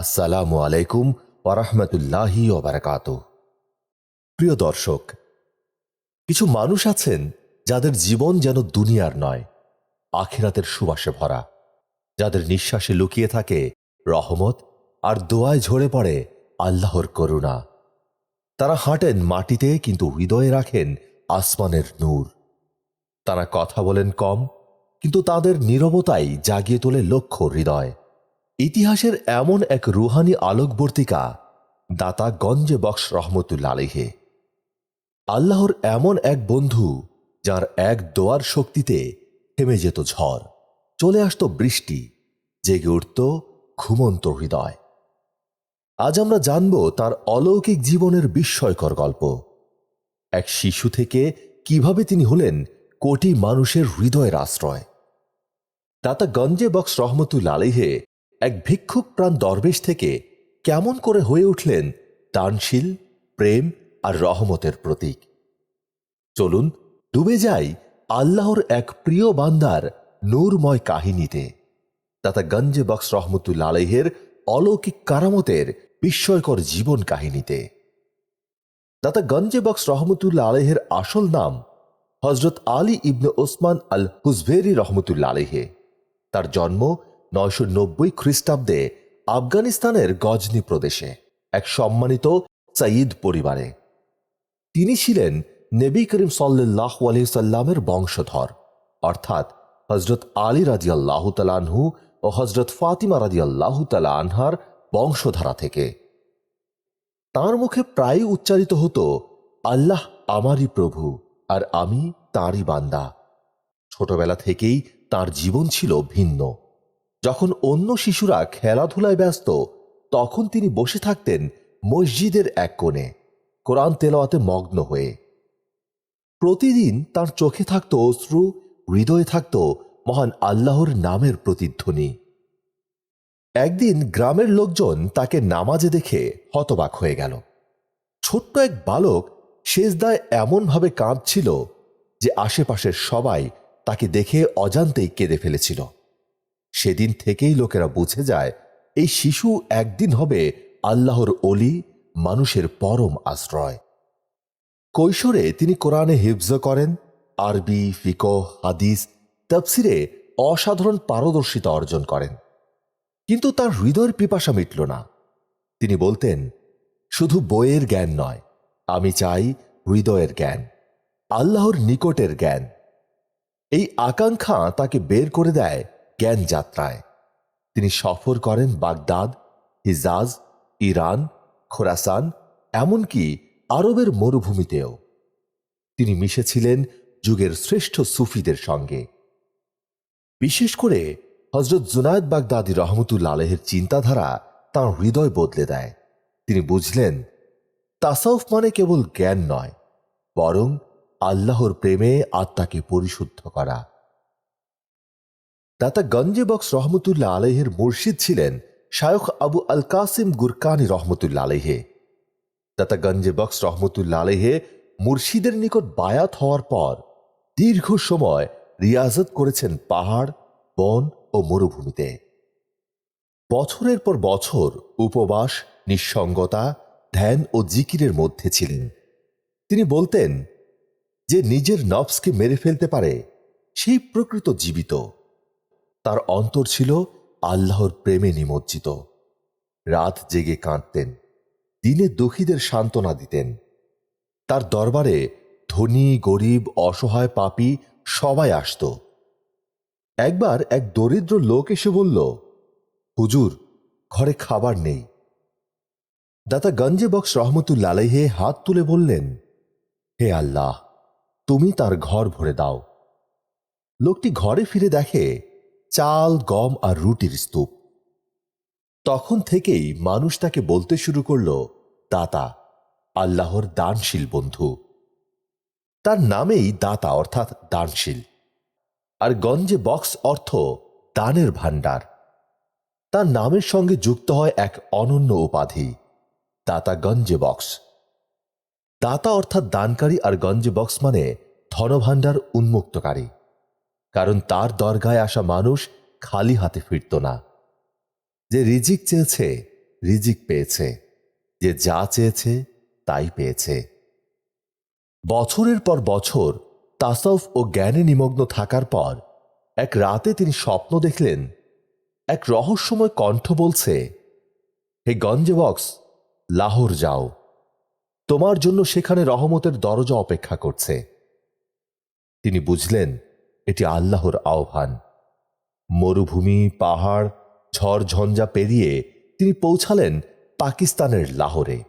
আসসালামু আলাইকুম ওরহমতুল্লাহি ওবরাকাত প্রিয় দর্শক, কিছু মানুষ আছেন যাদের জীবন যেন দুনিয়ার নয়, আখিরাতের সুবাসে ভরা, যাদের নিঃশ্বাসে লুকিয়ে থাকে রহমত আর দোয়ায় ঝরে পড়ে আল্লাহর করুণা। তারা হাঁটেন মাটিতে কিন্তু হৃদয়ে রাখেন আসমানের নূর। তারা কথা বলেন কম, কিন্তু তাদের নীরবতাই জাগিয়ে তোলে লক্ষ্য হৃদয়। ইতিহাসের এমন এক রুহানি আলোকবর্তিকা, দাতা গঞ্জে বক্স রহমতুল্লা আলিহে আল্লাহর এমন এক বন্ধু, যার এক দোয়ার শক্তিতে থেমে যেত ঝড়, চলে আসতো বৃষ্টি, জেগে উঠত ঘুমন্ত হৃদয়। আজ আমরা জানব তার অলৌকিক জীবনের বিস্ময়কর গল্প। এক শিশু থেকে কীভাবে তিনি হলেন কোটি মানুষের হৃদয়ের আশ্রয়। দাতা গঞ্জে বক্স রহমতুল আলিহে এক ভিক্ষুক প্রাণ দরবেশ থেকে কেমন করে হয়ে উঠলেন দানশীল, প্রেম আর রহমতের প্রতীক। চলুন, ডুবে যাই আল্লাহর এক প্রিয় বান্দার নূরময় কাহিনীতে। দাতা গঞ্জে বক্স রহমতুল আলহের অলৌকিক কারামতের বিস্ময়কর জীবন কাহিনীতে। দাতা গঞ্জে বক্স রহমতুল্লা আলহের আসল নাম হজরত আলী ইবনে ওসমান আল হুজভেরি রহমতুল্লা আলহে তার জন্ম নয়শো নব্বই খ্রিস্টাব্দে আফগানিস্তানের গজনি প্রদেশে এক সম্মানিত সাইদ পরিবারে। তিনি ছিলেন নবী করিম সাল্লাহ সাল্লামের বংশধর। অর্থাৎ হজরত আলী রাজি আল্লাহ তালানহু ও হজরত ফাতিমা রাজি আল্লাহ তালা আনহার বংশধারা থেকে। তার মুখে প্রায় উচ্চারিত হতো, আল্লাহ আমারই প্রভু আর আমি তাঁরই বান্দা। ছোটবেলা থেকেই তার জীবন ছিল ভিন্ন। যখন অন্য শিশুরা খেলাধুলায় ব্যস্ত, তখন তিনি বসে থাকতেন মসজিদের এক কোণে, কোরআন তেলাওয়াতে মগ্ন হয়ে। প্রতিদিন তার চোখে থাকত অশ্রু, হৃদয়ে থাকত মহান আল্লাহর নামের প্রতিধ্বনি। একদিন গ্রামের লোকজন তাকে নামাজে দেখে হতবাক হয়ে গেল। ছোট্ট এক বালক শেষদায় এমনভাবে কাঁদছিল যে আশেপাশের সবাই তাকে দেখে অজান্তেই কেঁদে ফেলেছিল। সেদিন থেকেই লোকেরা বুঝে যায়, এই শিশু একদিন হবে আল্লাহর অলি মানুষের পরম আশ্রয়। কৈশোরে তিনি কোরআনে হিফজ করেন, আরবি ফিকো হাদিস, তফসিরে অসাধারণ পারদর্শিতা অর্জন করেন। কিন্তু তার হৃদয়ের পিপাসা মিটল না। তিনি বলতেন, শুধু বইয়ের জ্ঞান নয়, আমি চাই হৃদয়ের জ্ঞান, আল্লাহর নিকটের জ্ঞান। এই আকাঙ্ক্ষা তাকে বের করে দেয় জ্ঞান যাত্রায়। তিনি সফর করেন বাগদাদ, হিজাজ, ইরান, খোরাসান, এমনকি আরবের মরুভূমিতেও। তিনি মিশেছিলেন যুগের শ্রেষ্ঠ সুফিদের সঙ্গে। বিশেষ করে হজরত জুনায়দ বাগদাদি রহমতুল্লা আলহের চিন্তাধারা তাঁর হৃদয় বদলে দেয়। তিনি বুঝলেন, তাসাউফ মানে কেবল জ্ঞান নয়, বরং আল্লাহর প্রেমে আত্মাকে পরিশুদ্ধ করা। দাতা গঞ্জে বক্স রহমতুল্লাহ আলহের মুর্শিদ ছিলেন শায়খ আবু আল কাসিম গুরকানি রহমতুল্লা আলহে দাতা গঞ্জে বক্স রহমতুল্লা আলহে মুর্শিদের নিকট বায়াত হওয়ার পর দীর্ঘ সময় রিয়াজত করেছেন পাহাড়, বন ও মরুভূমিতে। বছরের পর বছর উপবাস, নিঃসঙ্গতা, ধ্যান ও জিকিরের মধ্যে ছিলেন। তিনি বলতেন, যে নিজের নফসকে মেরে ফেলতে পারে, সেই প্রকৃত জীবিত। তার অন্তর ছিল আল্লাহর প্রেমে নিমজ্জিত। রাত জেগে কাঁদতেন দিনে দুঃখীদের সান্ত্বনা দিতেন। তার দরবারে ধনী, গরিব, অসহায় পাপী সবাই আসত। একবার এক দরিদ্র লোক এসে বলল, হুজুর, ঘরে খাবার নেই। দাতা গঞ্জে বক্স রহমতুল্লাহে হাত তুলে বললেন, হে আল্লাহ, তুমি তার ঘর ভরে দাও। লোকটি ঘরে ফিরে দেখে চাল, গম আর রুটির স্তূপ। তখন থেকেই মানুষ তাকে বলতে শুরু করল, দাতা, আল্লাহর দানশীল বন্ধু। তার নামেই দাতা অর্থাৎ দানশীল। আর গঞ্জে বক্স অর্থ দানের ভাণ্ডার। তার নামের সঙ্গে যুক্ত হয় এক অনন্য উপাধি, দাতা গঞ্জে বক্স। দাতা অর্থাৎ দানকারী আর গঞ্জে বক্স মানে ধনভাণ্ডার উন্মুক্তকারী। কারণ তার দরগায় আসা মানুষ খালি হাতে ফিরত না। যে রিজিক চেয়েছে, রিজিক পেয়েছে। যে যা চেয়েছে, তাই পেয়েছে। বছরের পর বছর তাসাউফ ও জ্ঞানে নিমগ্ন থাকার পর এক রাতে তিনি স্বপ্ন দেখলেন, এক রহস্যময় কণ্ঠ বলছে, হে গঞ্জে বক্স, লাহোর যাও। তোমার জন্য সেখানে রহমতের দরজা অপেক্ষা করছে। তিনি বুঝলেন এটি আল্লাহর আহ্বান। মরুভূমি, পাহাড়, ঝড় ঝঞ্ঝা পেরিয়ে তিনি পৌঁছালেন পাকিস্তানের লাহোরে।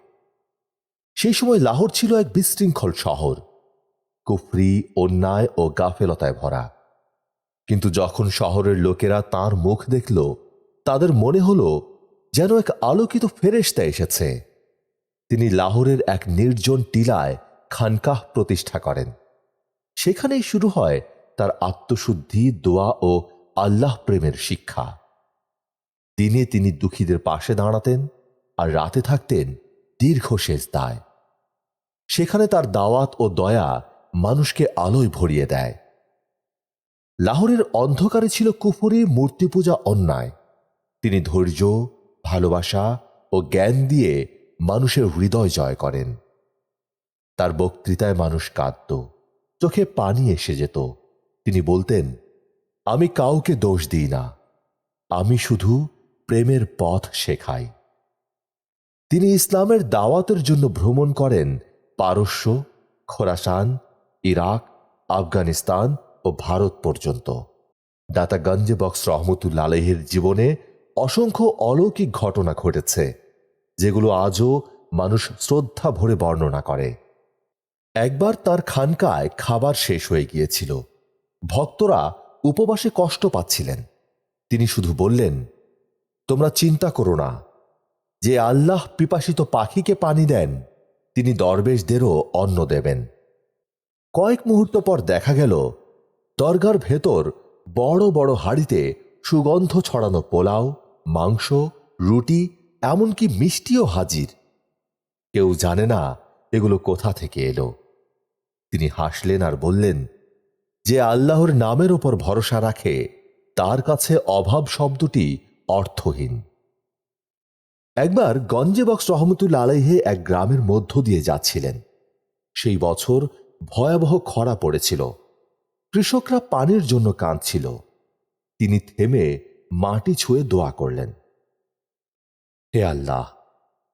সেই সময় লাহোর ছিল এক বিশৃঙ্খল শহর। কুফরি, অন্যায় ও গাফেলতায় ভরা। কিন্তু যখন শহরের লোকেরা তার মুখ দেখল, তাদের মনে হল যেন এক আলোকিত ফেরেস্তা এসেছে। তিনি লাহোরের এক নির্জন টিলায় খানকাহ প্রতিষ্ঠা করেন। সেখানেই শুরু হয় তার আত্মশুদ্ধি, দোয়া ও আল্লাহ প্রেমের শিক্ষা। দিনে তিনি দুঃখীদের পাশে দাঁড়াতেন আর রাতে থাকতেন দীর্ঘ দায় সেখানে তার দাওয়াত ও দয়া মানুষকে আলোয় ভরিয়ে দেয়। লাহোরের অন্ধকারে ছিল কুফরি মূর্তি পূজা অন্যায়। তিনি ধৈর্য, ভালোবাসা ও জ্ঞান দিয়ে মানুষের হৃদয় জয় করেন। তার বক্তৃতায় মানুষ কাঁদত, চোখে পানি এসে যেত। তিনি বলতেন, আমি কাউকে দোষ দিই না। আমি শুধু প্রেমের পথ শেখাই। তিনি ইসলামের দাওয়াতের জন্য ভ্রমণ করেন পারস্য, খোরাসান, ইরাক, আফগানিস্তান ও ভারত পর্যন্ত। দাতা গঞ্জে বক্স রহমতুল্লা আলহের জীবনে অসংখ্য অলৌকিক ঘটনা ঘটেছে, যেগুলো আজও মানুষ শ্রদ্ধা ভরে বর্ণনা করে। একবার তার খানকায় খাবার শেষ হয়ে গিয়েছিল। ভক্তরা উপবাসে কষ্ট পাচ্ছিলেন। তিনি শুধু বললেন, তোমরা চিন্তা করো না। যে আল্লাহ পিপাসিত পাখিকে পানি দেন, তিনি দরবেশদেরও অন্ন দেবেন। কয়েক মুহূর্ত পর দেখা গেল, দরগার ভেতর বড় বড় হাড়িতে সুগন্ধ ছড়ানো পোলাও, মাংস, রুটি, এমনকি মিষ্টিও হাজির। কেউ জানে না এগুলো কোথা থেকে এলো। তিনি হাসলেন আর বললেন যে আল্লাহর নামের ওপর ভরসা রাখে, তার কাছে অভাব শব্দটি অর্থহীন। একবার গঞ্জে বক্স রহমতুল্লা আলাইহে এক গ্রামের মধ্য দিয়ে যাচ্ছিলেন। সেই বছর ভয়াবহ খরা পড়েছিল। কৃষকরা পানির জন্য কাঁদছিল। তিনি থেমে মাটি ছুঁয়ে দোয়া করলেন। হে আল্লাহ,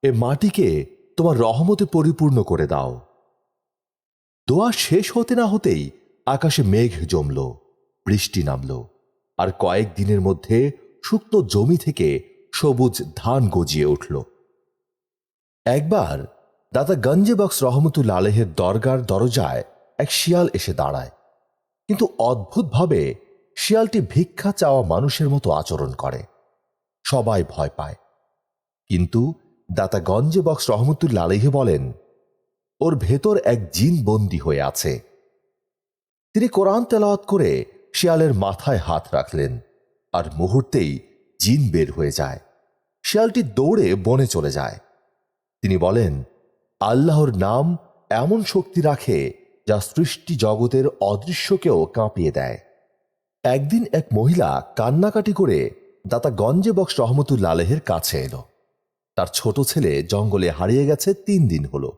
এ মাটিকে তোমার রহমতে পরিপূর্ণ করে দাও। দোয়া শেষ হতে না হতেই আকাশে মেঘ জমল, বৃষ্টি নামল, আর কয়েক দিনের মধ্যে শুকনো জমি থেকে সবুজ ধান গজিয়ে উঠল। একবার দাদা গঞ্জে বক্স রহমতুল আলহের দরগার দরজায় এক শিয়াল এসে দাঁড়ায়। কিন্তু অদ্ভুতভাবে শিয়ালটি ভিক্ষা চাওয়া মানুষের মতো আচরণ করে। সবাই ভয় পায়। কিন্তু দাতা গঞ্জে বক্স রহমতুল্লা আলহে বলেন, ওর ভেতর এক জিন বন্দী হয়ে আছে। তিনি কোরআন তেলাওয়াত করে শিয়ালের মাথায় হাত রাখলেন আর মুহূর্তেই জিন বের হয়ে যায়। শিয়ালটি দৌড়ে বনে চলে যায়। তিনি বলেন, আল্লাহর নাম এমন শক্তি রাখে যা সৃষ্টি জগতের অদৃশ্যকেও কাঁপিয়ে দেয়। একদিন এক মহিলা কান্নাকাটি করে দাতা গঞ্জে বক্স রহমতুল্লা আলহের কাছে এলো। তার ছোট ছেলে জঙ্গলে হারিয়ে গেছে তিন দিন হল।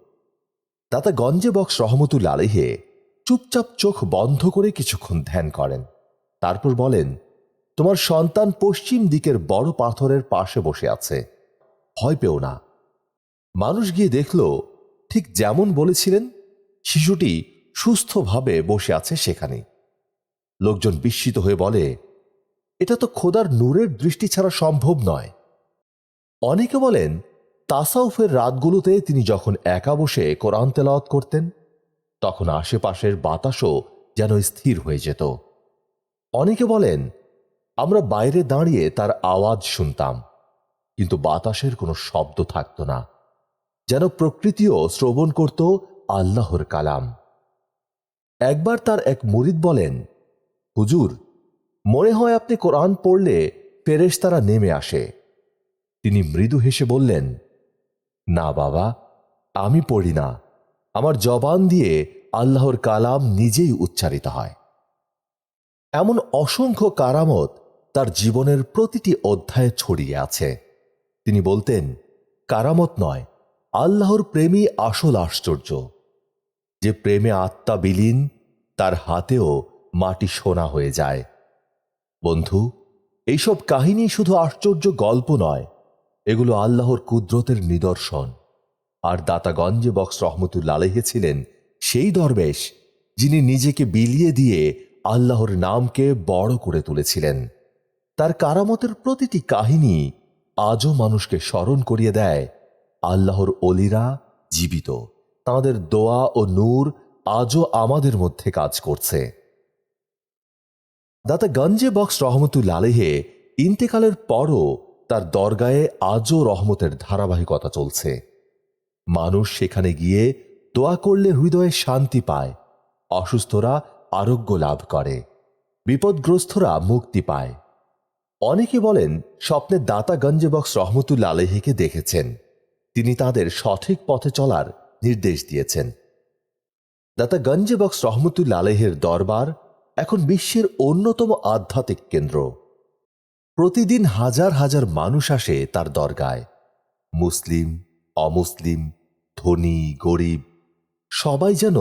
দাতা গঞ্জে বক্স রহমতুল্লা আলহে চুপচাপ চোখ বন্ধ করে কিছুক্ষণ ধ্যান করেন। তারপর বলেন, তোমার সন্তান পশ্চিম দিকের বড় পাথরের পাশে বসে আছে। ভয় পেও না। মানুষ গিয়ে দেখল, ঠিক যেমন বলেছিলেন, শিশুটি সুস্থভাবে বসে আছে সেখানে। লোকজন বিস্মিত হয়ে বলে, এটা তো খোদার নূরের দৃষ্টি ছাড়া সম্ভব নয়। অনেকে বলেন, তাসাউফের রাতগুলোতে তিনি যখন একা বসে কোরআন তেলাওয়াত করতেন তখন আশেপাশের বাতাসও যেন স্থির হয়ে যেত। অনেকে বলেন, আমরা বাইরে দাঁড়িয়ে তার আওয়াজ শুনতাম, কিন্তু বাতাসের কোনো শব্দ থাকত না, যেন প্রকৃতিও শ্রবণ করত আল্লাহর কালাম। একবার তার এক মুরিদ বলেন, হুজুর, মনে হয় আপনি কোরআন পড়লে ফেরেশতারা নেমে আসে। তিনি মৃদু হেসে বললেন, না বাবা, আমি পড়ি না। আমার জবান দিয়ে আল্লাহর কালাম নিজেই উচ্চারিত হয়। এমন অসংখ্য কারামত তার জীবনের প্রতিটি অধ্যায়ে ছড়িয়ে আছে। তিনি বলতেন, কারামত নয়, আল্লাহর প্রেমই আসল আশ্চর্য। যে প্রেমে আত্মা বিলীন, তার হাতেও মাটি সোনা হয়ে যায়। বন্ধু, এইসব কাহিনী শুধু আশ্চর্য গল্প নয়, এগুলো আল্লাহর কুদরতের নিদর্শন। আর দাতাগঞ্জে বক্স রহমতুল্লা আলহে ছিলেন সেই দরবেশ যিনি নিজেকে বিলিয়ে দিয়ে আল্লাহর নামকে বড় করে তুলেছিলেন। তার কারামতের প্রতিটি কাহিনী আজও মানুষকে স্মরণ করিয়ে দেয়। আল্লাহর অলিরা জীবিত। তাঁদের দোয়া ও নূর আজও আমাদের মধ্যে কাজ করছে। দাতা গঞ্জে বক্স রহমতুল্লা আলহে ইন্তেকালের পরও তার দরগায়ে আজও রহমতের ধারাবাহিকতা চলছে। মানুষ সেখানে গিয়ে দোয়া করলে হৃদয়ে শান্তি পায়, অসুস্থরা আরোগ্য লাভ করে, বিপদগ্রস্তরা মুক্তি পায়। অনেকে বলেন, স্বপ্নে দাতা গঞ্জে বক্স রহমতুল্লা আলহিকে দেখেছেন। তিনি তাদের সঠিক পথে চলার নির্দেশ দিয়েছেন। দাতা গঞ্জে বক্স রহমতুল্লা আলহের দরবার এখন বিশ্বের অন্যতম আধ্যাত্মিক কেন্দ্র। প্রতিদিন হাজার হাজার মানুষ আসে তার দরগায়। মুসলিম, অমুসলিম ধনী, গরিব, সবাই যেন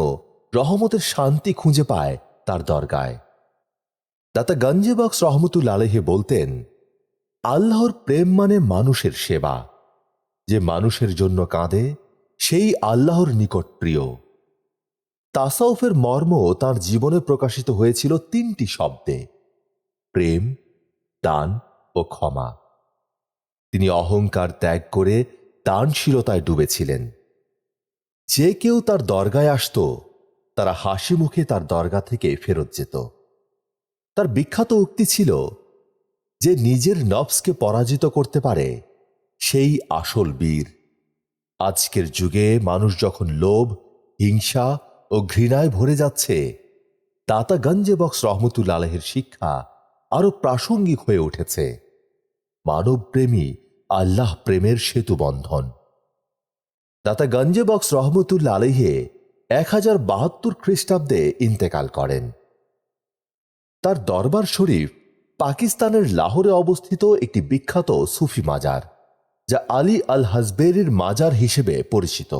রহমতের শান্তি খুঁজে পায় তার দরগায়। দাতা গঞ্জে বক্স রহমতুল আলহে বলতেন, আল্লাহর প্রেম মানে মানুষের সেবা। যে মানুষের জন্য কাঁদে, সেই আল্লাহর নিকট প্রিয়। তাসাউফের মর্ম তার জীবনে প্রকাশিত হয়েছিল তিনটি শব্দে, প্রেম, দান ও ক্ষমা। তিনি অহংকার ত্যাগ করে দানশীলতায় ডুবেছিলেন। যে কেউ তার দরগায় আসত, তারা হাসি মুখে তার দরগা থেকে ফেরত যেত। তার বিখ্যাত উক্তি ছিল, যে নিজের নফসকে পরাজিত করতে পারে, সেই আসল বীর। আজকের যুগে মানুষ যখন লোভ, হিংসা ও ঘৃণায় ভরে যাচ্ছে, দাতা গঞ্জে বক্স রহমতুল আলহের শিক্ষা আরও প্রাসঙ্গিক হয়ে উঠেছে। মানবপ্রেমী আল্লাহ প্রেমের সেতু বন্ধন দাতা গঞ্জে বক্স রহমতুল্লা আলহে এক হাজার বাহাত্তর খ্রিস্টাব্দে ইন্তেকাল করেন। তার দরবার শরীফ পাকিস্তানের লাহোরে অবস্থিত একটি বিখ্যাত সুফি মাজার, যা আলী আল হাজবেরির মাজার হিসেবে পরিচিত।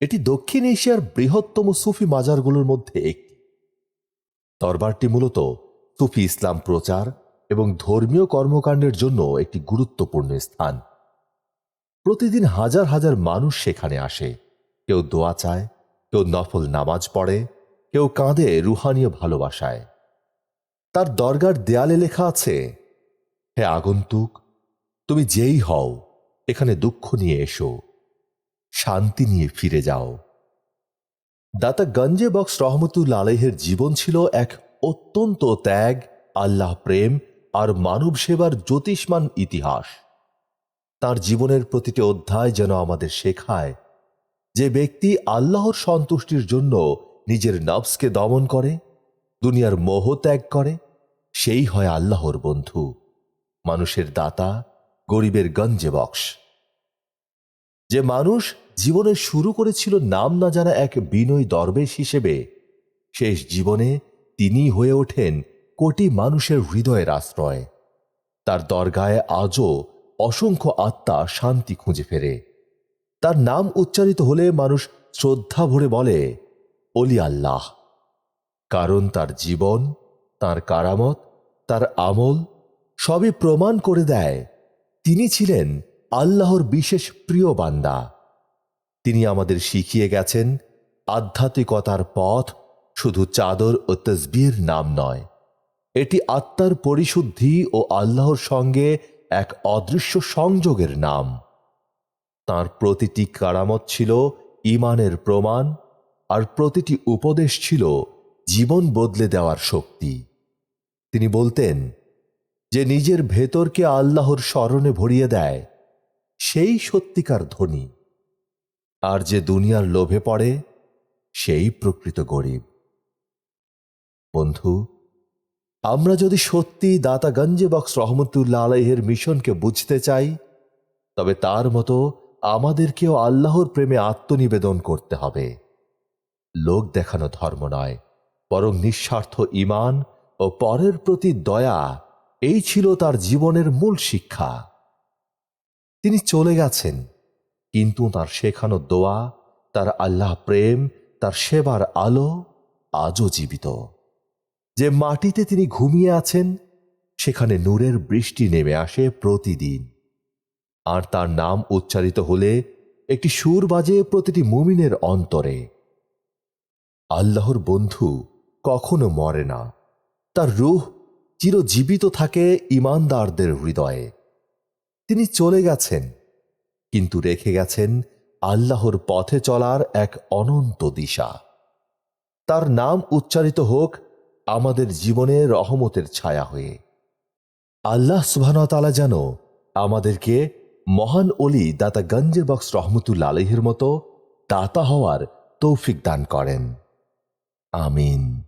এটি দক্ষিণ এশিয়ার বৃহত্তম সুফি মাজারগুলোর মধ্যে একটি। দরবারটি মূলত সুফি ইসলাম প্রচার এবং ধর্মীয় কর্মকাণ্ডের জন্য একটি গুরুত্বপূর্ণ স্থান। প্রতিদিন হাজার হাজার মানুষ সেখানে আসে। কেউ দোয়া চায়, কেউ নফল নামাজ পড়ে, কেউ কাঁদে রুহানীয় ভালোবাসায়। তার দরগার দেয়ালে লেখা আছে, হে আগন্তুক, তুমি যেই হও, এখানে দুঃখ নিয়ে এসো, শান্তি নিয়ে ফিরে যাও। দাতা গঞ্জে বক্স রহমতুল আলহের জীবন ছিল এক অত্যন্ত ত্যাগ, আল্লাহ প্রেম আর মানব সেবার জ্যোতিষ্মান ইতিহাস। তার জীবনের প্রতিটি অধ্যায় যেন আমাদের শেখায় যে ব্যক্তি আল্লাহর সন্তুষ্টির জন্য নিজের নফসকে দমন করে, দুনিয়ার মোহ ত্যাগ করে, সেই হয় আল্লাহর বন্ধু, মানুষের দাতা, গরিবের গঞ্জে বক্স। যে মানুষ জীবনে শুরু করেছিল নাম না জানা এক বিনয় দরবেশ হিসেবে, শেষ জীবনে তিনি হয়ে ওঠেন কোটি মানুষের হৃদয়ের আশ্রয়। তার দরগায় আজও অসংখ্য আত্মা শান্তি খুঁজে ফেরে। তার নাম উচ্চারিত হলে মানুষ শ্রদ্ধা ভরে বলে অলি আল্লাহ। কারণ তার জীবন, তার কারামত, তার আমল সবই প্রমাণ করে দেয়, তিনি ছিলেন আল্লাহর বিশেষ প্রিয় বান্দা। তিনি আমাদের শিখিয়ে গেছেন, আধ্যাত্মিকতার পথ শুধু চাদর ও তসবির নাম নয়। এটি আত্মার পরিশুদ্ধি ও আল্লাহর সঙ্গে এক অদৃশ্য সংযোগের নাম। তার প্রতিটি কারামত ছিল ইমানের প্রমাণ, আর প্রতিটি উপদেশ ছিল জীবন বদলে দেওয়ার শক্তি। তিনি বলতেন, যে নিজের ভেতরকে আল্লাহর স্মরণে ভরিয়ে দেয়, সেই সত্যিকার ধনী। আর যে দুনিয়ার লোভে পড়ে, সেই প্রকৃত গরিব। বন্ধু আমরা যদি সত্যি দাতা গঞ্জে বক্স রহমতুল্লাহ আলাইহের মিশনকে বুঝতে চাই, তবে তার মতো আমাদেরকেও আল্লাহর প্রেমে আত্মনিবেদন করতে হবে। লোক দেখানো ধর্ম নয়, বরং নিঃস্বার্থ ইমান ও পরের প্রতি দয়া, এই ছিল তার জীবনের মূল শিক্ষা। তিনি চলে গেছেন, কিন্তু তার শেখানো দোয়া, তার আল্লাহ প্রেম, তার সেবার আলো আজও জীবিত। যে মাটিতে তিনি ঘুমিয়ে আছেন, সেখানে নূরের বৃষ্টি নেমে আসে প্রতিদিন। আর তার নাম উচ্চারিত হলে একটি সুর বাজে প্রতিটি মুমিনের অন্তরে। আল্লাহর বন্ধু কখনো মরে না। তার রুহ চিরজীবিত থাকে ইমানদারদের হৃদয়ে। তিনি চলে গেছেন, কিন্তু রেখে গেছেন আল্লাহর পথে চলার এক অনন্ত দিশা। তার নাম উচ্চারিত হোক আমাদের জীবনে রহমতের ছায়া হয়ে। আল্লাহ সুবাহতালা যেন আমাদেরকে মহান অলি দাতা গঞ্জের বক্স রহমতুল্লা আলহের মতো দাতা হওয়ার তৌফিক দান করেন। আমিন।